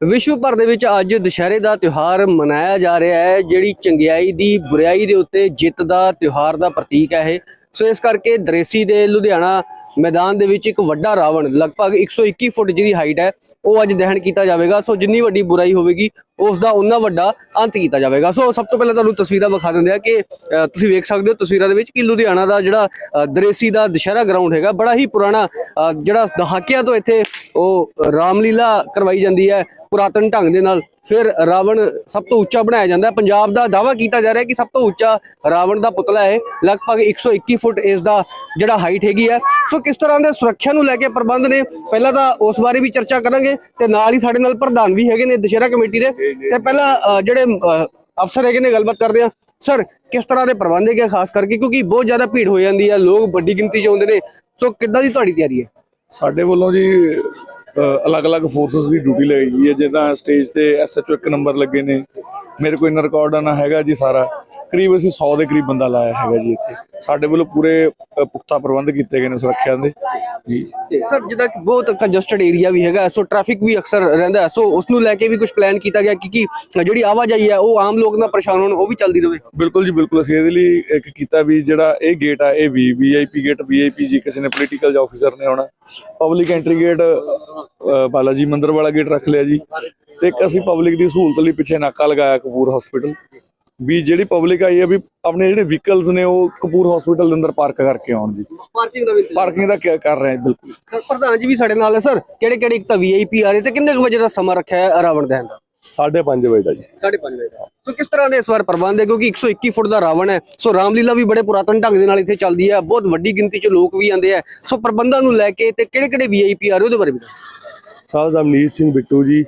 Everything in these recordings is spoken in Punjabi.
ਵਿਸ਼ਵ ਭਰ ਦੇ ਵਿੱਚ ਅੱਜ ਦੁਸ਼ਹਿਰੇ ਦਾ ਤਿਉਹਾਰ ਮਨਾਇਆ ਜਾ ਰਿਹਾ ਹੈ, ਜਿਹੜੀ ਚੰਗਿਆਈ ਦੀ ਬੁਰਾਈ ਦੇ ਉੱਤੇ ਜਿੱਤ ਦਾ ਤਿਉਹਾਰ ਦਾ ਪ੍ਰਤੀਕ ਹੈ ਇਹ। ਸੋ ਇਸ ਕਰਕੇ ਦਰੇਸੀ ਦੇ ਲੁਧਿਆਣਾ ਮੈਦਾਨ ਦੇ ਵਿੱਚ ਇੱਕ ਵੱਡਾ ਰਾਵਣ, ਲਗਭਗ 121 ਫੁੱਟ ਜਿਹਦੀ ਹਾਈਟ ਹੈ, ਉਹ ਅੱਜ ਦਹਨ ਕੀਤਾ ਜਾਵੇਗਾ। ਸੋ ਜਿੰਨੀ ਵੱਡੀ ਬੁਰਾਈ ਹੋਵੇਗੀ ਉਸ ਦਾ ਉਨਾ ਵੱਡਾ ਅੰਤ ਕੀਤਾ ਜਾਵੇਗਾ। ਸੋ ਸਭ ਤੋਂ ਪਹਿਲਾਂ ਤੁਹਾਨੂੰ ਤਸਵੀਰਾਂ ਵਿਖਾ ਦਿੰਦੇ ਆ ਕਿ ਤੁਸੀਂ ਵੇਖ ਸਕਦੇ ਹੋ ਤਸਵੀਰਾਂ ਦੇ ਵਿੱਚ ਕਿ ਲੁਧਿਆਣਾ ਦਾ ਜਿਹੜਾ ਦਰੇਸੀ ਦਾ ਦੁਸ਼ਹਿਰਾ ਗਰਾਊਂਡ ਹੈਗਾ, ਬੜਾ ਹੀ ਪੁਰਾਣਾ ਜਿਹੜਾ ਦਹਾਕਿਆਂ ਤੋਂ ਇੱਥੇ ਉਹ ਰਾਮਲੀਲਾ ਕਰਵਾਈ ਜਾਂਦੀ ਹੈ ਪੁਰਾਤਨ ਢੰਗ ਦੇ ਨਾਲ। ਫਿਰ ਰਾਵਣ ਸਭ ਤੋਂ ਉੱਚਾ ਬਣਾਇਆ ਜਾਂਦਾ। ਪੰਜਾਬ ਦਾ ਦਾਵਾ ਕੀਤਾ ਜਾ ਰਿਹਾ ਕਿ ਸਭ ਤੋਂ ਉੱਚਾ ਰਾਵਣ ਦਾ ਪੁਤਲਾ ਹੈ ਲਗਭਗ 121 ਫੁੱਟ ਇਸ ਦਾ ਜਿਹੜਾ ਹਾਈਟ ਹੈਗੀ ਹੈ। ਸੋ ਕਿਸ ਤਰ੍ਹਾਂ ਦੇ ਸੁਰੱਖਿਆ ਨੂੰ ਲੈ ਕੇ ਪ੍ਰਬੰਧ ਨੇ, ਪਹਿਲਾਂ ਤਾਂ ਉਸ ਬਾਰੇ ਵੀ ਚਰਚਾ ਕਰਾਂਗੇ ਤੇ ਨਾਲ ਹੀ ਸਾਡੇ ਨਾਲ ਪ੍ਰਧਾਨ ਵੀ ਹੈਗੇ ਨੇ ਦੁਸ਼ਹਿਰਾ ਕਮੇਟੀ ਦੇ। ਤੇ ਪਹਿਲਾਂ ਅ, ਜਿਹੜੇ ਅ, ਅਫਸਰ ਹੈਗੇ ਨੇ ਗੱਲਬਾਤ ਕਰਦੇ ਆ। ਸਰ ਕਿਸ ਤਰ੍ਹਾਂ ਦੇ ਪ੍ਰਬੰਧ ਹੈਗੇ ਆ ਖਾਸ ਕਰਕੇ? ਕਿਉਂਕਿ ਬਹੁਤ ਜ਼ਿਆਦਾ ਭੀੜ ਹੋ ਜਾਂਦੀ ਹੈ ਲੋਕ ਵੱਡੀ ਗਿਣਤੀ 'ਚ ਆਉਂਦੇ ਨੇ। ਸੋ ਕਿੱਦਾਂ ਦੀ ਤੁਹਾਡੀ ਤਿਆਰੀ ਹੈ? ਸਾਡੇ ਵੱਲੋਂ ਜੀ ਅਲੱਗ-ਅਲੱਗ ਫੋਰਸਸ ਦੀ ਡਿਊਟੀ ਲਈ ਗਈ ਹੈ। ਜਿੱਦਾਂ ਸਟੇਜ ਤੇ ਐਸਐਚਓ ਇੱਕ ਨੰਬਰ ਲੱਗੇ ਨੇ। ਮੇਰੇ ਕੋਲ ਇਨਰ ਰਿਕਾਰਡ ਨਾ ਹੈਗਾ ਜੀ ਸਾਰਾ। ਕਰੀਬ ਅਸੀਂ 100 ਦੇ ਕਰੀਬ ਬੰਦਾ ਲਾਇਆ ਹੈਗਾ ਜੀ ਇੱਥੇ। ਸਾਡੇ ਵੱਲੋਂ ਪੂਰੇ ਪੁਖਤਾ ਪ੍ਰਬੰਧ ਕੀਤੇ ਗਏ ਨੇ ਸੁਰੱਖਿਆ ਦੇ। ਜੀ। ਸਰ ਜਿੱਦਾਂ ਕਿ ਬਹੁਤ ਕੰਜਸਟਡ ਏਰੀਆ ਵੀ ਹੈਗਾ ਸੋ ਟ੍ਰੈਫਿਕ ਵੀ ਅਕਸਰ ਰਹਿੰਦਾ ਹੈ, ਸੋ ਉਸ ਨੂੰ ਲੈ ਕੇ ਵੀ ਕੁਝ ਪਲਾਨ ਕੀਤਾ ਗਿਆ ਕਿ ਕਿ ਜਿਹੜੀ ਆਵਾਜਾਈ ਹੈ ਉਹ ਆਮ ਲੋਕ ਨਾ ਪਰੇਸ਼ਾਨ ਹੋਣ ਉਹ ਵੀ ਚੱਲਦੀ ਰਹੇ। ਬਿਲਕੁਲ ਜੀ ਬਿਲਕੁਲ। ਅਸੀਂ ਇਹਦੇ ਲਈ ਇੱਕ ਕੀਤਾ ਵੀ ਜਿਹੜਾ ਇਹ ਗੇਟ ਆ ਇਹ ਵੀ ਵੀਆਈਪੀ ਗੇਟ ਵੀਆਈਪੀ ਜੀ ਕਿਸੇ ਨੇ ਪੋਲੀਟੀਕਲ ਜਾਂ ਆਫੀਸਰ ਨੇ ਆਉਣਾ। Public entry gate Bala ji ਮੰਦਿਰ ਵਾਲਾ ਗੇਟ ਰੱਖ ਲਿਆ ਜੀ। ਤੇ ਇੱਕ ਅਸੀਂ ਪਬਲਿਕ ਦੀ ਸਹੂਲਤ ਲਈ ਪਿੱਛੇ ਨਾਕਾ ਲਗਾਇਆ ਕਪੂਰ ਹਸਪੀਟਲ ਵੀ ਜਿਹੜੀ ਪਬਲਿਕ ਆਈ ਹੈ ਵੀ ਆਪਣੇ ਜਿਹੜੇ ਵਹੀਕਲਸ ਨੇ ਉਹ ਕਪੂਰ ਹਸਪੀਟਲ ਦੇ ਅੰਦਰ ਪਾਰਕ ਕਰਕੇ ਆਉਣ ਜੀ। ਪਾਰਕਿੰਗ ਦਾ ਵੀ ਪਾਰਕਿੰਗ ਦਾ ਕ- ਕਰ ਰਹੇ ਹਾਂ ਬਿਲਕੁਲ। ਸਰ ਪ੍ਰਧਾਨ ਜੀ ਵੀ ਸਾਡੇ ਨਾਲ ਹੈ ਸਰ। ਕਿਹੜੇ ਕਿਹੜੇ ਇੱਕ ਤਾਂ ਵੀਆਈਪੀ ਆ ਰਹੇ ਤੇ ਕਿੰਨੇ ਵਜੇ ਦਾ ਸਮਾਂ ਰੱਖਿਆ ਹੈ ਰਾਵਣ ਦਹਨ ਦਾ? 5:30 ਵਜੇ ਦਾ ਜੀ। 5:30 ਵਜੇ ਦਾ। ਸੋ ਕਿਸ ਤਰ੍ਹਾਂ ਦੇ ਇਸ ਵਾਰ ਪ੍ਰਬੰਧ ਹੈ? ਕਿਉਂਕਿ 121 ਫੁੱਟ ਦਾ ਰਾਵਣ ਹੈ। ਸੋ ਰਾਮਲੀਲਾ ਵੀ ਬੜੇ ਪੁਰਾਤਨ ਢੰਗ ਦੇ ਨਾਲ ਇੱਥੇ ਚੱਲਦੀ ਹੈ। ਬਹੁਤ ਵੱਡੀ ਗਿਣਤੀ 'ਚ ਲੋਕ ਵੀ ਆਉਂਦੇ ਆ ਸੋ ਪ੍ਰਬੰਧਾਂ ਨੂੰ ਲੈ ਕੇ ਤੇ ਕਿਹੜੇ ਕਿਹੜੇ ਵੀਆਈਪੀ ਆ ਰਹੇ ਉਹਦੇ ਬਾਰੇ ਵੀ। ਸਾਹਿਬ ਰਮਨੀਤ ਸਿੰਘ ਬਿੱਟੂ ਜੀ,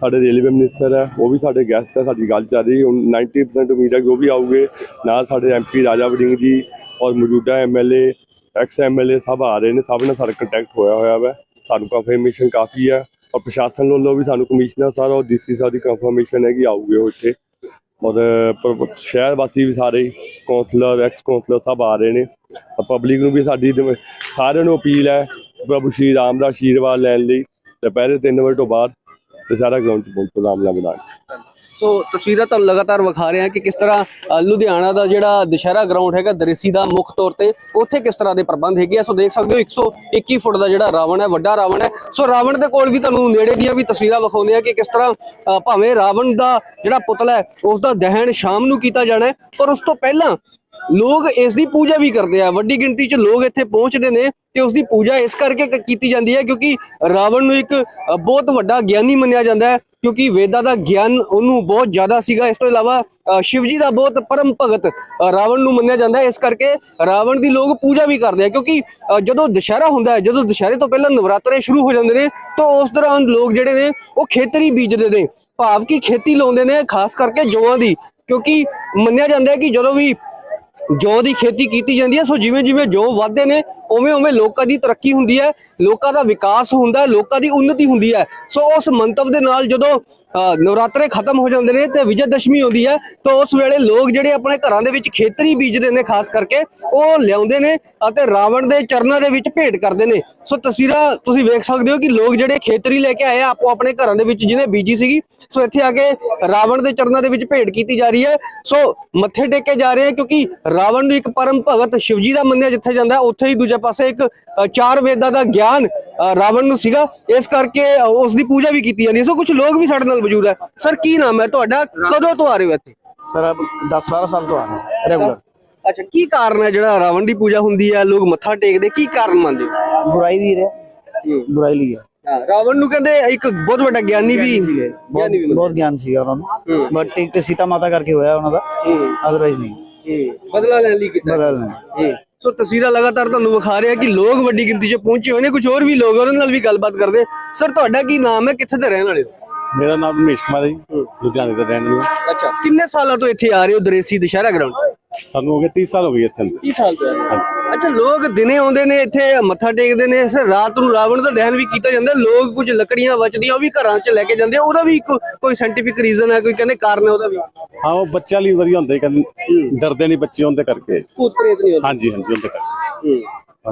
ਸਾਡੇ ਰੇਲਵੇ ਮਿਨਿਸਟਰ ਹੈ, ਉਹ ਵੀ ਸਾਡੇ ਗੈਸਟ ਹੈ, ਸਾਡੀ ਗੱਲ ਚੱਲ ਰਹੀ ਹੁਣ 90% ਉਮੀਦ ਹੈ ਕਿ ਉਹ ਵੀ ਆਉਗੇ ਨਾਲ ਸਾਡੇ ਐਮਪੀ ਰਾਜਾ ਵੜਿੰਗ ਜੀ ਔਰ ਮੌਜੂਦਾ ਐਮਐਲਏ ਐਕਸ ਐਮਐਲਏ ਸਭ ਆ ਰਹੇ ਨੇ, ਸਭ ਨਾਲ ਸਾਡਾ ਕੰਟੈਕਟ ਹੋਇਆ ਹੋਇਆ ਵਾ। ਸਾਨੂੰ ਕਨਫਰਮੇਸ਼ਨ ਕਾਫੀ ਹੈ ਔਰ ਪ੍ਰਸ਼ਾਸਨ ਵੱਲੋਂ ਵੀ ਸਾਨੂੰ ਕਮਿਸ਼ਨਰ ਸਾਹਿਬ ਔਰ ਡੀਸੀ ਸਾਹਿਬ ਦੀ ਕਨਫਰਮੇਸ਼ਨ ਹੈ ਕਿ ਆਉਗੇ ਉਹ ਇੱਥੇ। ਔਰ ਸ਼ਹਿਰ ਵਾਸੀ ਵੀ ਸਾਰੇ ਕੌਂਸਲਰ ਐਕਸ ਕੌਂਸਲਰ ਸਭ ਆ ਰਹੇ ਨੇ। ਪਬਲਿਕ ਨੂੰ ਵੀ ਸਾਡੀ ਸਾਰਿਆਂ ਨੂੰ ਅਪੀਲ ਹੈ, ਪ੍ਰਭੂ ਸ਼੍ਰੀ ਰਾਮ ਦਾ ਆਸ਼ੀਰਵਾਦ ਲੈਣ ਲਈ। ਦੁਪਹਿਰੇ 3 ਵਜੇ ਤੋਂ ਬਾਅਦ ਦੁਸਹਿਰਾ ਗਰਾਊਂਡ 'ਚ ਪਹੁੰਚੋ ਰਾਮ ਨਾਲ ਸੋ ਤਸਵੀਰਾਂ ਤੁਹਾਨੂੰ ਲਗਾਤਾਰ ਵਿਖਾ ਰਹੇ ਹਾਂ ਕਿ ਕਿਸ ਤਰ੍ਹਾਂ ਲੁਧਿਆਣਾ ਦਾ ਜਿਹੜਾ ਦੁਸ਼ਹਿਰਾ ਗਰਾਊਂਡ ਹੈਗਾ, ਦਰੇਸੀ ਦਾ ਮੁੱਖ ਤੌਰ ਤੇ, ਉੱਥੇ ਕਿਸ ਤਰ੍ਹਾਂ ਦੇ ਪ੍ਰਬੰਧ ਹੈਗੇ ਆ? ਸੋ ਦੇਖ ਸਕਦੇ ਹੋ 121 ਫੁੱਟ ਦਾ ਜਿਹੜਾ ਰਾਵਣ ਹੈ, ਵੱਡਾ ਰਾਵਣ ਹੈ। ਸੋ ਰਾਵਣ ਦੇ ਕੋਲ ਵੀ ਤੁਹਾਨੂੰ ਨੇੜੇ ਦੀਆਂ ਵੀ ਤਸਵੀਰਾਂ ਵਿਖਾਉਂਦੇ ਆ ਕਿ ਕਿਸ ਤਰ੍ਹਾਂ ਭਾਵੇਂ ਰਾਵਣ ਦਾ ਜਿਹੜਾ ਪੁਤਲਾ ਹੈ ਉਸ ਦਾ ਦਹਨ ਸ਼ਾਮ ਨੂੰ ਕੀਤਾ ਜਾਣਾ ਹੈ, ਪਰ ਉਸ ਤੋਂ ਪਹਿਲਾਂ ਲੋਕ ਇਸ ਦੀ ਪੂਜਾ ਵੀ ਕਰਦੇ ਆ। ਵੱਡੀ ਗਿਣਤੀ 'ਚ ਲੋਕ ਇੱਥੇ ਪਹੁੰਚਦੇ ਨੇ ਤੇ ਉਸ ਦੀ ਪੂਜਾ ਇਸ ਕਰਕੇ ਕ- ਕੀਤੀ ਜਾਂਦੀ ਹੈ ਕਿਉਂਕਿ ਰਾਵਣ ਨੂੰ ਇੱਕ ਬਹੁਤ ਵੱਡਾ ਗਿਆਨੀ ਮੰਨਿਆ ਜਾਂਦਾ ਹੈ ਕਿਉਂਕਿ ਵੇਦਾਂ ਦਾ ਗਿਆਨ ਉਹਨੂੰ ਬਹੁਤ ਜ਼ਿਆਦਾ ਸੀਗਾ। ਇਸ ਤੋਂ ਇਲਾਵਾ ਅ, ਸ਼ਿਵ ਜੀ ਦਾ ਬਹੁਤ ਪਰਮ ਭਗਤ ਰਾਵਣ ਨੂੰ ਮੰਨਿਆ ਜਾਂਦਾ ਹੈ। ਇਸ ਕਰਕੇ ਰਾਵਣ ਦੀ ਲੋਕ ਪੂਜਾ ਵੀ ਕਰਦੇ ਆ ਕਿਉਂਕਿ ਜਦੋਂ ਦੁਸ਼ਹਿਰਾ ਹੁੰਦਾ ਹੈ ਜਦੋਂ ਦੁਸ਼ਹਿਰੇ ਤੋਂ ਪਹਿਲਾਂ ਨਵਰਾਤਰੇ ਸ਼ੁਰੂ ਹੋ ਜਾਂਦੇ ਨੇ ਤਾਂ ਉਸ ਦੌਰਾਨ ਲੋਕ ਜਿਹੜੇ ਨੇ ਉਹ ਖੇਤਰੀ ਬੀਜਦੇ ਨੇ। ਭਾਵ ਕਿ ਖੇਤੀ ਲਾਉਂਦੇ ਨੇ ਖਾਸ ਕਰਕੇ ਜੌਆਂ ਦੀ ਕਿਉਂਕਿ ਮੰਨਿਆ ਜਾਂਦਾ ਹੈ ਕਿ ਜਦੋਂ ਵੀ ਜੌਂ ਦੀ ਖੇਤੀ ਕੀਤੀ ਜਾਂਦੀ ਹੈ ਸੋ ਜਿਵੇਂ ਜਿਵੇਂ ਜੌਂ ਵਧਦੇ ਨੇ ਉਵੇਂ ਉਵੇਂ ਲੋਕਾਂ ਦੀ ਤਰੱਕੀ ਹੁੰਦੀ ਹੈ, ਲੋਕਾਂ ਦਾ ਵਿਕਾਸ ਹੁੰਦਾ ਹੈ, ਲੋਕਾਂ ਦੀ ਉન્નਤੀ ਹੁੰਦੀ ਹੈ। ਸੋ ਉਸ ਮੰਤਵ ਦੇ ਨਾਲ ਜਦੋਂ ਨਵਰਾਤਰੇ ਖਤਮ ਹੋ ਜਾਂਦੇ ਨੇ ਤੇ ਵਿਜੇ ਦਸ਼ਮੀ ਆਉਂਦੀ ਹੈ, ਤਾਂ ਉਸ ਵੇਲੇ ਲੋਕ ਜਿਹੜੇ ਆਪਣੇ ਘਰਾਂ ਦੇ ਵਿੱਚ ਖੇਤਰੀ ਬੀਜਦੇ ਨੇ, ਖਾਸ ਕਰਕੇ ਉਹ ਲਿਆਉਂਦੇ ਨੇ ਅਤੇ ਰਾਵਣ ਦੇ ਚਰਨਾਂ ਦੇ ਵਿੱਚ ਭੇਟ ਕਰਦੇ ਨੇ। ਸੋ ਤਸਵੀਰਾਂ ਤੁਸੀਂ ਵੇਖ ਸਕਦੇ ਹੋ ਕਿ ਲੋਕ ਜਿਹੜੇ ਖੇਤਰੀ ਲੈ ਕੇ ਆਏ ਆ, ਆਪੋ ਆਪਣੇ ਘਰਾਂ ਦੇ ਵਿੱਚ ਜਿਹਨੇ ਬੀਜੀ ਸੀਗੀ, ਸੋ ਇੱਥੇ ਆ ਕੇ ਰਾਵਣ ਦੇ ਚਰਨਾਂ ਦੇ ਵਿੱਚ ਭੇਟ ਕੀਤੀ ਜਾ ਰਹੀ ਹੈ। ਸੋ ਮੱਥੇ ਟੇਕੇ ਜਾ ਰਹੇ ਆ ਕਿਉਂਕਿ ਰਾਵਣ ਨੂੰ ਇੱਕ ਪਰਮ ਭਗਤ ਸ਼ਿਵਜੀ ਦਾ ਮੰਨਿਆ ਜਿੱਥੇ ਜਾਂਦਾ ਉੱਥੇ ਹੀ ਦੂਜਾ ਪਾਸੇ ਇੱਕ ਚਾਰ ਵੇਦਾਂ ਦਾ ਗਿਆਨ ਰਾਵਣ ਨੂੰ ਸੀਗਾ। ਇਸ ਕਰਕੇ ਉਸ ਦੀ ਪੂਜਾ ਵੀ ਕੀਤੀ ਜਾਂਦੀ ਸੋ ਕੁਝ ਲੋਕ ਵੀ ਸਾਡੇ ਨਾਲ ਮੌਜੂਦ ਹੈ। ਸਰ ਕੀ ਨਾਮ ਹੈ ਤੁਹਾਡਾ? ਕਦੋਂ ਤੋਂ ਆ ਰਹੇ ਹੋ ਇੱਥੇ? ਸਰ 10 12 ਸਾਲ ਤੋਂ ਆ ਰਹੇ ਰੈਗੂਲਰ। ਅੱਛਾ ਕੀ ਕਾਰਨ ਹੈ ਜਿਹੜਾ ਰਾਵਣ ਦੀ ਪੂਜਾ ਹੁੰਦੀ ਹੈ? ਲੋਕ ਮੱਥਾ ਟੇਕਦੇ ਕੀ ਕਾਰਨ ਮੰਨਦੇ ਬੁਰਾਈ ਦੀ ਰਹਿ ਬੁਰਾਈ ਲਈ ਹੈ। ਰਾਵਣ ਨੂੰ ਕਹਿੰਦੇ ਇੱਕ ਬਹੁਤ ਵੱਡਾ ਗਿਆਨੀ ਵੀ ਬਹੁਤ ਗਿਆਨ ਸੀਗਾ ਉਹਨਾਂ ਨੂੰ। ਬਟ ਇੱਕ ਸੀਤਾ ਮਾਤਾ ਕਰਕੇ ਹੋਇਆ ਉਹਨਾਂ ਦਾ। ਅਦਰਵਾਈਜ਼ ਨਹੀਂ। ਬਦਲਾ ਲੈਣ ਲਈ ਕੀਤਾ। ਬਦਲਾ ਲੈਣ। ਸੋ ਤਸਵੀਰਾਂ ਲਗਾਤਾਰ ਤੁਹਾਨੂੰ ਵਿਖਾ ਰਿਹਾ ਕਿ ਲੋਕ ਵੱਡੀ ਗਿਣਤੀ 'ਚ ਪਹੁੰਚੇ ਹੋਏ ਨੇ ਕੁਝ ਹੋਰ ਵੀ ਲੋਕ ਉਹਨਾਂ ਨਾਲ ਵੀ ਗੱਲਬਾਤ ਕਰਦੇ। ਸਰ ਤੁਹਾਡਾ ਕੀ ਨਾਮ ਹੈ? ਕਿੱਥੇ ਦੇ ਰਹਿਣ ਵਾਲੇ ਹੋ? ਮੇਰਾ ਨਾਮ ਰਮੇਸ਼ ਕੁਮਾਰ ਹੈ ਜੀ ਲੁਧਿਆਣੇ ਦਾ ਰਹਿਣ ਵਾਲਾ। ਅੱਛਾ ਕਿੰਨੇ ਸਾਲਾਂ ਤੋਂ ਇੱਥੇ ਆ ਰਹੇ ਹੋ ਦਰੇਸੀ ਦੁਸ਼ਹਿਰਾ ਗਰਾਊਂਡ ਸਾਨੂੰ ਹੋ ਗਏ 30 ਸਾਲ ਹੋ ਗਏ ਇੱਥੇ। 30 ਸਾਲ ਤੋਂ ਅੱਛਾ ਲੋਕ ਦਿਨੇ ਆਉਂਦੇ ਨੇ ਇੱਥੇ ਮੱਥਾ ਟੇਕਦੇ ਨੇ ਫਿਰ ਰਾਤ ਨੂੰ ਰਾਵਣ ਦਾ ਦਹਨ ਵੀ ਕੀਤਾ ਜਾਂਦਾ ਲੋਕ ਕੁਝ ਲੱਕੜੀਆਂ ਬਚਦੀਆਂ ਉਹ ਵੀ ਘਰਾਂ 'ਚ ਲੈ ਕੇ ਜਾਂਦੇ ਆ। ਉਹਦਾ ਵੀ ਕੋਈ ਸਾਇੰਟੀਫਿਕ ਰੀਜ਼ਨ ਹੈ ਕੋਈ ਕਹਿੰਦੇ ਕਾਰਨ ਹੈ ਉਹਦਾ ਵੀ? ਹਾਂ ਉਹ ਬੱਚਿਆਂ ਲਈ ਵਧੀਆ ਹੁੰਦੇ ਕਹਿੰਦੇ ਡਰਦੇ ਨਹੀਂ ਬੱਚੇ ਉਹਦੇ ਕਰਕੇ। ਭੂਤ ਪ੍ਰੇਤ ਨਹੀਂ ਹਾਂਜੀ ਹਾਂਜੀ ਉਹਦੇ ਕਰਕੇ।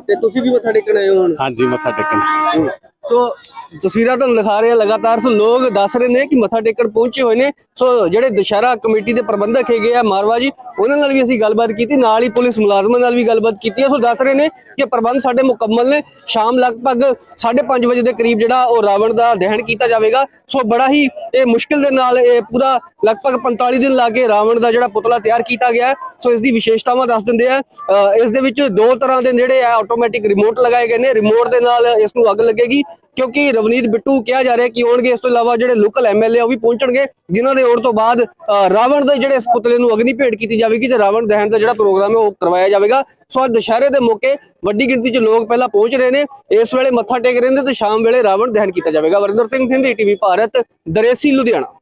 ਤੇ ਤੁਸੀਂ ਵੀ ਮੱਥਾ ਟੇਕਣ ਆਏ ਹੋ ਹੁਣ? ਹਾਂਜੀ ਮੱਥਾ ਟੇਕਣ। ਸੋ ਤਸਵੀਰਾਂ ਤੁਹਾਨੂੰ ਦਿਖਾ ਰਹੇ ਆ ਲਗਾਤਾਰ ਸੋ ਲੋਕ ਦੱਸ ਰਹੇ ਨੇ ਕਿ ਮੱਥਾ ਟੇਕਣ ਪਹੁੰਚੇ ਹੋਏ ਨੇ। ਸੋ ਜਿਹੜੇ ਦੁਸ਼ਹਿਰਾ ਕਮੇਟੀ ਦੇ ਪ੍ਰਬੰਧਕ ਹੈਗੇ ਆ ਮਾਰਵਾ ਜੀ ਉਹਨਾਂ ਨਾਲ ਵੀ ਅਸੀਂ ਗੱਲਬਾਤ ਕੀਤੀ ਨਾਲ ਹੀ ਪੁਲਿਸ ਮੁਲਾਜ਼ਮਾਂ ਨਾਲ ਵੀ ਗੱਲਬਾਤ ਕੀਤੀ ਹੈ। ਸੋ ਦੱਸ ਰਹੇ ਨੇ ਕਿ ਪ੍ਰਬੰਧ ਸਾਡੇ ਮੁਕੰਮਲ ਨੇ। ਸ਼ਾਮ ਲਗਭਗ 5:30 ਵਜੇ ਦੇ ਕਰੀਬ ਜਿਹੜਾ ਉਹ ਰਾਵਣ ਦਾ ਦਹਨ ਕੀਤਾ ਜਾਵੇਗਾ। ਸੋ ਬੜਾ ਹੀ ਇਹ ਮੁਸ਼ਕਿਲ ਦੇ ਨਾਲ ਇਹ ਪੂਰਾ ਲਗਭਗ 45 ਦਿਨ ਲਾ ਕੇ ਰਾਵਣ ਦਾ ਜਿਹੜਾ ਪੁਤਲਾ ਤਿਆਰ ਕੀਤਾ ਗਿਆ ਸੋ ਇਸ ਦੀ ਵਿਸ਼ੇਸ਼ਤਾਵਾਂ ਦੱਸ ਦਿੰਦੇ ਆ। ਅ, ਇਸ ਦੇ ਵਿੱਚ ਦੋ ਤਰ੍ਹਾਂ ਦੇ ਜਿਹੜੇ ਆ ਆਟੋਮੈਟਿਕ ਰਿਮੋਟ ਲਗਾਏ ਗਏ ਨੇ। ਰਿਮੋਟ ਦੇ ਨਾਲ ਇਸ ਨੂੰ ਅੱਗ ਲੱਗੇਗੀ। ਕਿਉਂਕਿ ਰਵਨੀਤ ਬਿੱਟੂ ਕਿਹਾ ਜਾ ਰਿਹਾ ਕਿ ਆਉਣਗੇ ਇਸ ਤੋਂ ਇਲਾਵਾ ਜਿਹੜੇ ਲੋਕਲ ਐਮਐਲਏ ਉਹ ਵੀ ਪਹੁੰਚਣਗੇ ਜਿਨ੍ਹਾਂ ਦੇ ਆਉਣ ਤੋਂ ਬਾਅਦ ਅ, ਰਾਵਣ ਦੇ ਜਿਹੜੇ ਇਸ ਪੁਤਲੇ ਨੂੰ ਅਗਨੀ ਭੇਟ ਕੀਤੀ ਜਾਵੇਗੀ ਤੇ ਰਾਵਣ ਦਹਨ ਦਾ ਜਿਹੜਾ ਪ੍ਰੋਗਰਾਮ ਹੈ ਉਹ ਕਰਵਾਇਆ ਜਾਵੇਗਾ। ਸੋ ਅੱਜ ਦੁਸ਼ਹਿਰੇ ਦੇ ਮੌਕੇ ਵੱਡੀ ਗਿਣਤੀ 'ਚ ਲੋਕ ਪਹਿਲਾਂ ਪਹੁੰਚ ਰਹੇ ਨੇ। ਇਸ ਵੇਲੇ ਮੱਥਾ ਟੇਕ ਰਹੇ ਨੇ ਤੇ ਸ਼ਾਮ ਵੇਲੇ ਰਾਵਣ ਦਹਨ ਕੀਤਾ ਜਾਵੇਗਾ। ਵਰਿੰਦਰ ਸਿੰਘ ਹਿੰਦੀ ਟੀਵੀ ਭਾਰਤ ਦਰੇਸੀ ਲੁਧਿਆਣਾ।